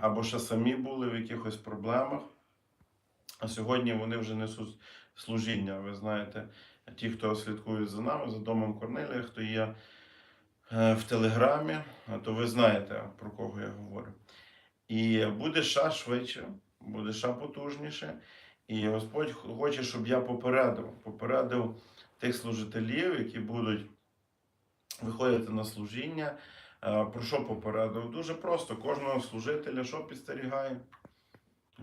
або ще самі були в якихось проблемах. А сьогодні вони вже несуть служіння. Ви знаєте, ті, хто слідкують за нами, за домом Корнелія, хто є е, в Телеграмі, то ви знаєте, про кого я говорю. І буде ще швидше, буде ще потужніше. І Господь хоче, щоб я попередив, попередив тих служителів, які будуть виходити на служіння. Е, Про що попередив? Дуже просто. Кожного служителя, що підстерігає?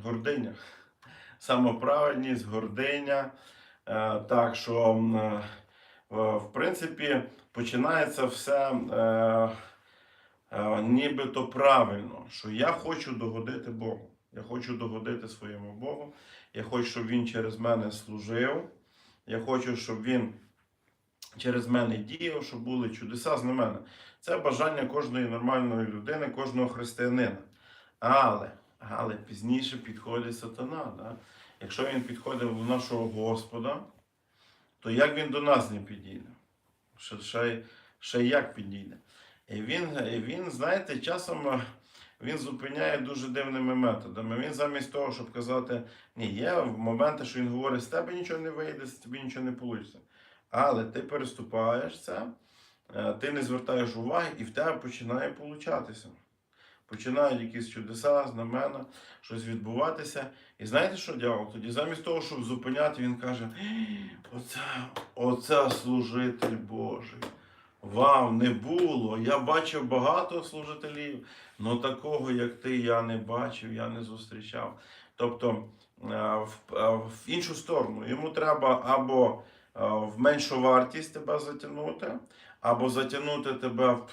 Гординя. Самоправедність, гординя. Е, Так що, е, в принципі, починається все нібито правильно, що я хочу догодити Богу. Я хочу догодити своєму Богу. Я хочу, щоб Він через мене служив. Я хочу, щоб Він через мене діяв, щоб були чудеса з мене. Це бажання кожної нормальної людини, кожного християнина. Але, але пізніше підходить сатана. Да? Якщо він підходив до нашого Господа, то як він до нас не підійде? Ще, ще, ще як підійде? І він, він, знаєте, часом е, він зупиняє дуже дивними методами. Він замість того, щоб казати, ні, є моменти, що він говорить, з тебе нічого не вийде, з тебе нічого не вийде. Але ти переступаєш це, ти не звертаєш уваги, і в тебе починає получатися. Починають якісь чудеса, знамена, щось відбуватися. І знаєте, що дьявол? Тоді замість того, щоб зупиняти, він каже: оце, оце служитель Божий. Вау, не було. Я бачив багато служителів, але такого, як ти, я не бачив, я не зустрічав. Тобто е, в, е, в іншу сторону йому треба або в меншу вартість тебе затягнути, або затягнути тебе в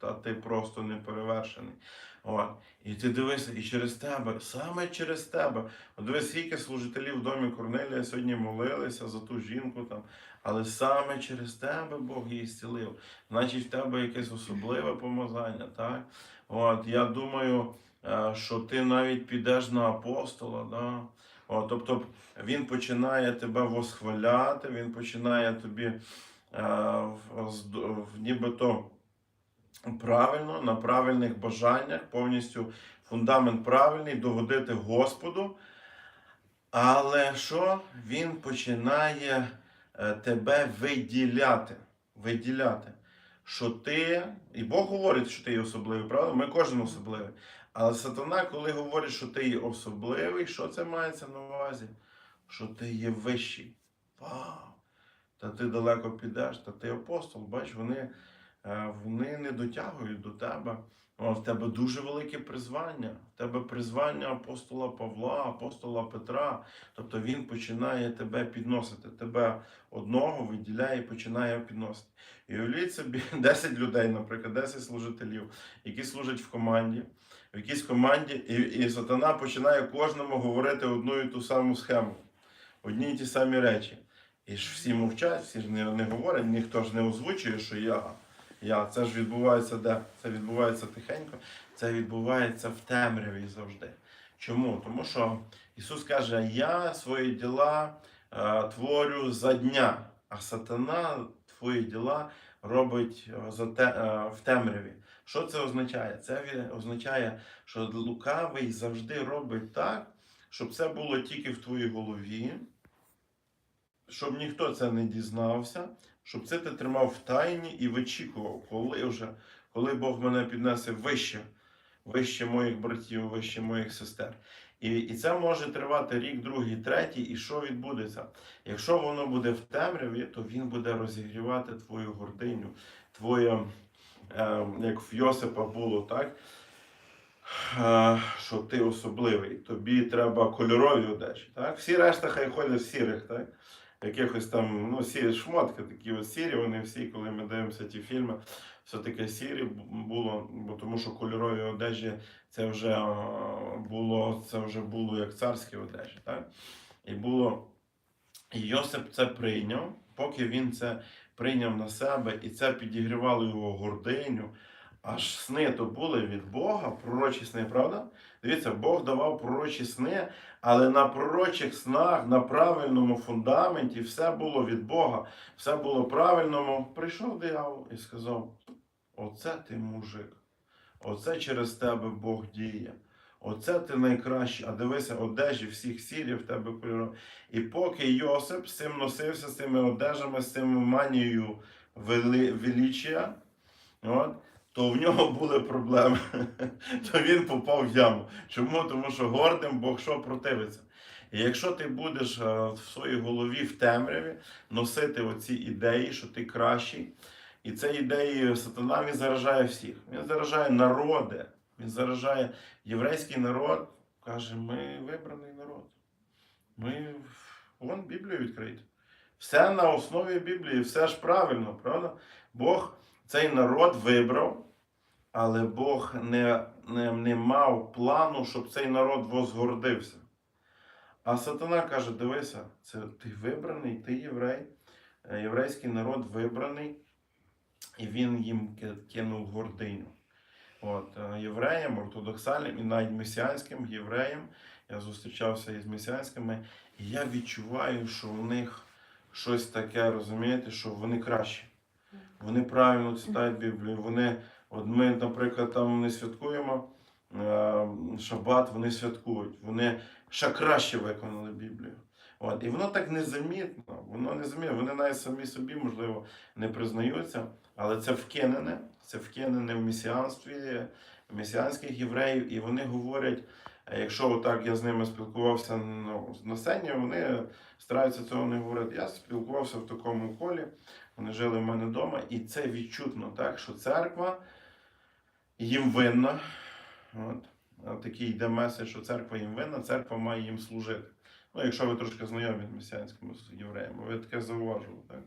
та ти просто не перевершений. От. І ти дивишся, і через тебе, саме через тебе. От дивись, скільки служителів в домі Корнелія сьогодні молилися за ту жінку там, але саме через тебе Бог її зцілив. Значить, в тебе якесь особливе помазання. Так? От, я думаю, е, що ти навіть підеш на апостола. Да? От, тобто він починає тебе восхваляти, він починає тобі е, в, нібито правильно, на правильних бажаннях, повністю фундамент правильний, догодити Господу. Але що він починає е, тебе виділяти? Виділяти. Що ти, і Бог говорить, що ти є особливий, правда? Ми кожен особливий. Але сатана, коли говорить, що ти є особливий, що це мається на увазі? Що ти є вищий. Вау! Та ти далеко підеш, та ти апостол, бач, вони, вони не дотягують до тебе. В тебе дуже велике призвання. В тебе призвання апостола Павла, апостола Петра. Тобто він починає тебе підносити. Тебе одного виділяє і починає підносити. І уявіть собі 10 людей, наприклад, 10 служителів, які служать в команді, в якійсь команді, і, і сатана починає кожному говорити одну і ту саму схему, одні й ті самі речі. І ж всі мовчать, всі ж не, не говорять, ніхто ж не озвучує, що я. Я. Це ж відбувається де? Це відбувається тихенько, це відбувається в темряві завжди. Чому? Тому що Ісус каже, я свої діла е, творю за дня, а сатана твої діла робить е, за те, е, в темряві. Що це означає? Це означає, що лукавий завжди робить так, щоб це було тільки в твоїй голові, щоб ніхто це не дізнався, щоб це ти тримав в тайні і вичікував, коли вже, коли Бог мене піднесе вище, вище моїх братів, вище моїх сестер. І, і це може тривати рік, другий, третій. І що відбудеться? Якщо воно буде в темряві, то він буде розігрівати твою гординю, твоє, е, як в Йосипа було, так? Е, що ти особливий, тобі треба кольорові одежі. Так? Всі решта хай ходять в сірих, так? Якихось там ну, сірі шмотки, такі от сірі, вони всі, коли ми дивимося ті фільми, все таке сірі було, бо тому що кольорові одежі це вже було, це вже було як царські одежі. Так? І було. І Йосип це прийняв, поки він це прийняв на себе, і це підігрівало його гординю. Аж сни то були від Бога, пророчі сни, правда? Дивіться, Бог давав пророчі сни, але на пророчих снах, на правильному фундаменті все було від Бога, все було правильному. Прийшов диявол і сказав: Оце ти мужик, оце через тебе Бог діє. Оце ти найкращий, а дивися, одежі всіх сірі в тебе кольору. І поки Йосип з цим носився, з цими одежами, з цим манією вели, величія, от, то в нього були проблеми. то він попав в яму. Чому? Тому що гордим Бог що противиться. І якщо ти будеш е, в своїй голові в темряві носити оці ідеї, що ти кращий, і це ідеї сатана він заражає всіх. Він заражає народи, він заражає єврейський народ, каже, ми вибраний народ. Ми вон Біблію відкрити. Все на основі Біблії, все ж правильно, правда? Бог цей народ вибрав, але Бог не, не, не мав плану, щоб цей народ возгордився. А сатана каже: дивися, це ти вибраний, ти єврей, е, єврейський народ вибраний, і він їм кинув гординю. От, е, євреям, ортодоксальним і навіть месіанським євреям. Я зустрічався із месіанськими, і я відчуваю, що в них щось таке, розумієте, що вони кращі. Вони правильно читають Біблію. Вони, от ми, наприклад, там не святкуємо е, шабат, вони святкують. Вони ще краще виконали Біблію. От, і воно так незамітно, воно незамітно. Вони навіть самі собі, можливо, не признаються, але це вкинене, це вкинене в месіанстві, месіанських євреїв, і вони говорять, якщо отак я з ними спілкувався ну, на сцені, вони стараються цього не говорити. Я спілкувався в такому колі, вони жили в мене вдома, і це відчутно, так, що церква їм винна. От. Такий йде меседж, що церква їм винна, церква має їм служити. Ну, якщо ви трошки знайомі з месіанськими євреями, ви таке зауважили. Так?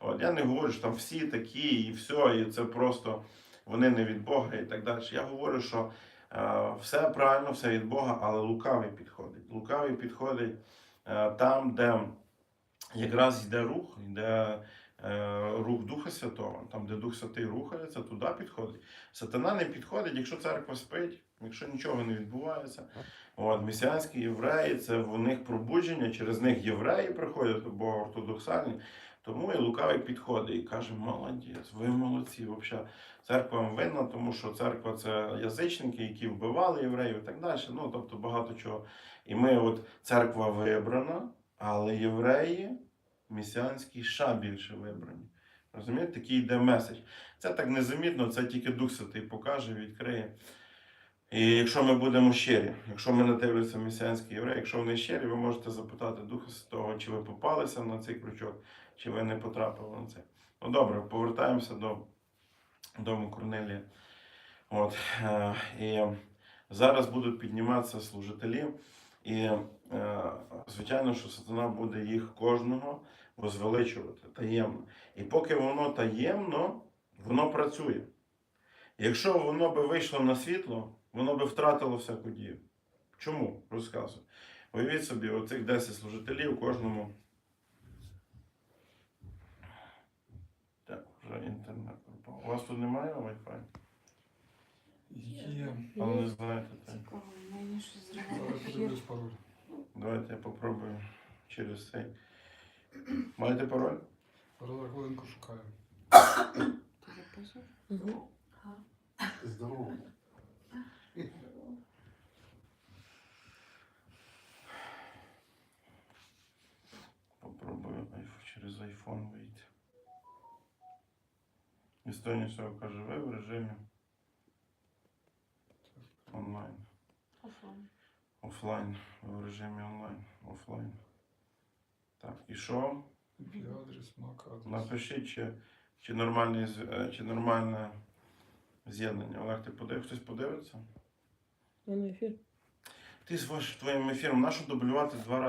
От, я не говорю, що там всі такі і все, і це просто вони не від Бога і так далі. Я говорю, що все правильно, все від Бога, але лукавий підходить. Лукавий підходить е, там, де якраз йде рух, йде е, рух Духа Святого, там, де Дух Святий рухається, туди підходить. Сатана не підходить, якщо церква спить, якщо нічого не відбувається. От, месіанські євреї, це в них пробудження, через них євреї приходять, бо ортодоксальні. Тому і лукавий підходить і каже: молодець, ви молодці. Взагалі, церква вам винна, тому що церква це язичники, які вбивали євреїв і так далі. Ну, тобто багато чого. І ми, от церква вибрана, але євреї месіанські ще більше вибрані. Розумієте, такий йде меседж. Це так незамітно, це тільки Дух Святий покаже, відкриє. І якщо ми будемо щирі, якщо мене дивляться месіанські євреї, якщо вони щирі, ви можете запитати Духа Святого, чи ви попалися на цей крючок, чи ви не потрапили на це. Ну добре, повертаємося до дому Корнелія. От, е, і зараз будуть підніматися служителі, і е, звичайно, що сатана буде їх кожного возвеличувати таємно. І поки воно таємно, воно працює. Якщо воно би вийшло на світло, воно би втратило всяку дію. Чому? Розказую. Уявіть собі, оцих 10 служителів кожному. Так, вже інтернет пропав. У вас тут немає Wi-Fi? Є. Але не знаєте так. Цікаво, мені щось зриває пароль. Давайте я попробую через цей. Маєте пароль? Зараз хвилинку шукаю. Ти записуєш? Здорово. Попробую айф- через iPhone вийти. Всього каже, в режимі онлайн. Офлайн. Офлайн. В режимі онлайн. Офлайн. Так, і що? Адрес, MAC адрес. Напишіть, чи, чи, нормальний, е, чи нормальне з'єднання. Олег, ти подив, хтось подивиться? Воно ефір. Ти з ваш твоїм ефіром нащо дублювати два рази?